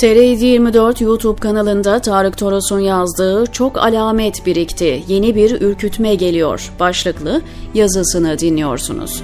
TR724 YouTube kanalında Tarık Toros'un yazdığı Çok alamet birikti, yeni bir ürkütme geliyor başlıklı yazısını dinliyorsunuz.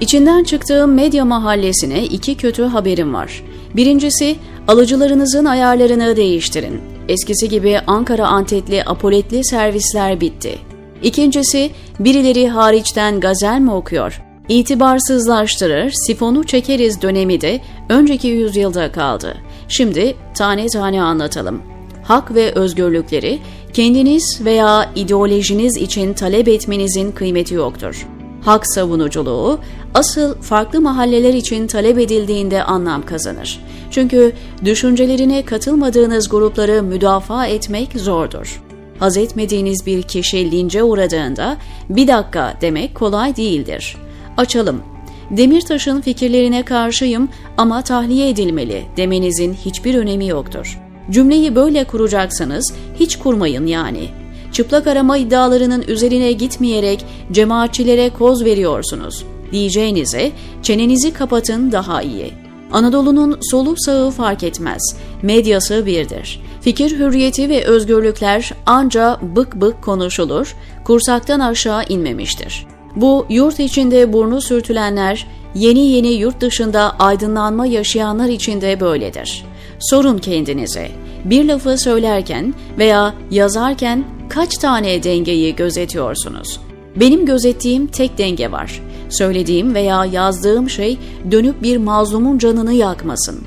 İçinden çıktığım medya mahallesine iki kötü haberim var. Birincisi, alıcılarınızın ayarlarını değiştirin. Eskisi gibi Ankara Antetli apoletli servisler bitti. İkincisi, birileri hariçten gazel mi okuyor? İtibarsızlaştırır, sifonu çekeriz dönemi de önceki yüzyılda kaldı. Şimdi tane tane anlatalım. Hak ve özgürlükleri kendiniz veya ideolojiniz için talep etmenizin kıymeti yoktur. Hak savunuculuğu asıl farklı mahalleler için talep edildiğinde anlam kazanır. Çünkü düşüncelerine katılmadığınız grupları müdafaa etmek zordur. Haz etmediğiniz bir kişi lince uğradığında bir dakika demek kolay değildir. Açalım. Demirtaş'ın fikirlerine karşıyım ama tahliye edilmeli demenizin hiçbir önemi yoktur. Cümleyi böyle kuracaksanız hiç kurmayın yani. Çıplak arama iddialarının üzerine gitmeyerek cemaatçilere koz veriyorsunuz. Diyeceğinize çenenizi kapatın daha iyi. Anadolu'nun solu sağı fark etmez. Medyası birdir. Fikir hürriyeti ve özgürlükler anca bık bık konuşulur, kursaktan aşağı inmemiştir. Bu yurt içinde burnu sürtülenler, yeni yeni yurt dışında aydınlanma yaşayanlar için de böyledir. Sorun kendinize. Bir lafı söylerken veya yazarken kaç tane dengeyi gözetiyorsunuz? Benim gözettiğim tek denge var. Söylediğim veya yazdığım şey dönüp bir mazlumun canını yakmasın.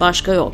Başka yok.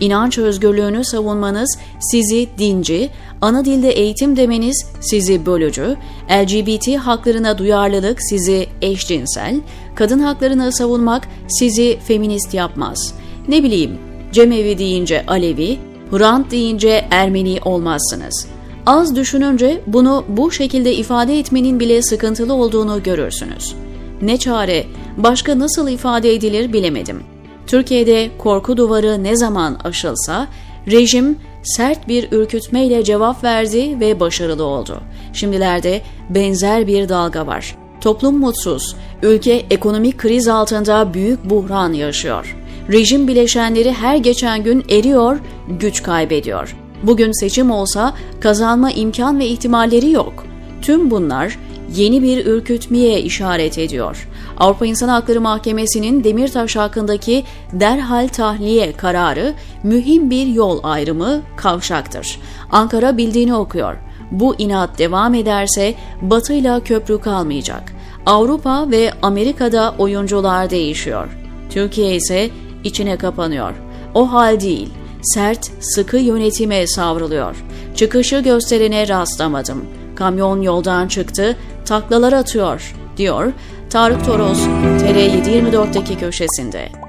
İnanç özgürlüğünü savunmanız sizi dinci, ana dilde eğitim demeniz sizi bölücü, LGBT haklarına duyarlılık sizi eşcinsel, kadın haklarını savunmak sizi feminist yapmaz. Ne bileyim, cemevi deyince Alevi, Hrant deyince Ermeni olmazsınız. Az düşününce bunu bu şekilde ifade etmenin bile sıkıntılı olduğunu görürsünüz. Ne çare, başka nasıl ifade edilir bilemedim. Türkiye'de korku duvarı ne zaman aşılsa, rejim sert bir ürkütmeyle cevap verdi ve başarılı oldu. Şimdilerde benzer bir dalga var. Toplum mutsuz, ülke ekonomik kriz altında büyük buhran yaşıyor. Rejim bileşenleri her geçen gün eriyor, güç kaybediyor. Bugün seçim olsa kazanma imkan ve ihtimalleri yok. Tüm bunlar yeni bir ürkütmeye işaret ediyor. Avrupa İnsan Hakları Mahkemesi'nin Demirtaş hakkındaki derhal tahliye kararı mühim bir yol ayrımı kavşaktır. Ankara bildiğini okuyor. Bu inat devam ederse Batı'yla köprü kalmayacak. Avrupa ve Amerika'da oyuncular değişiyor. Türkiye ise içine kapanıyor. O hal değil. Sert, sıkı yönetime savruluyor. Çıkışı gösterene rastlamadım. Kamyon yoldan çıktı, taklalar atıyor, diyor Tarık Toros TR724'deki köşesinde.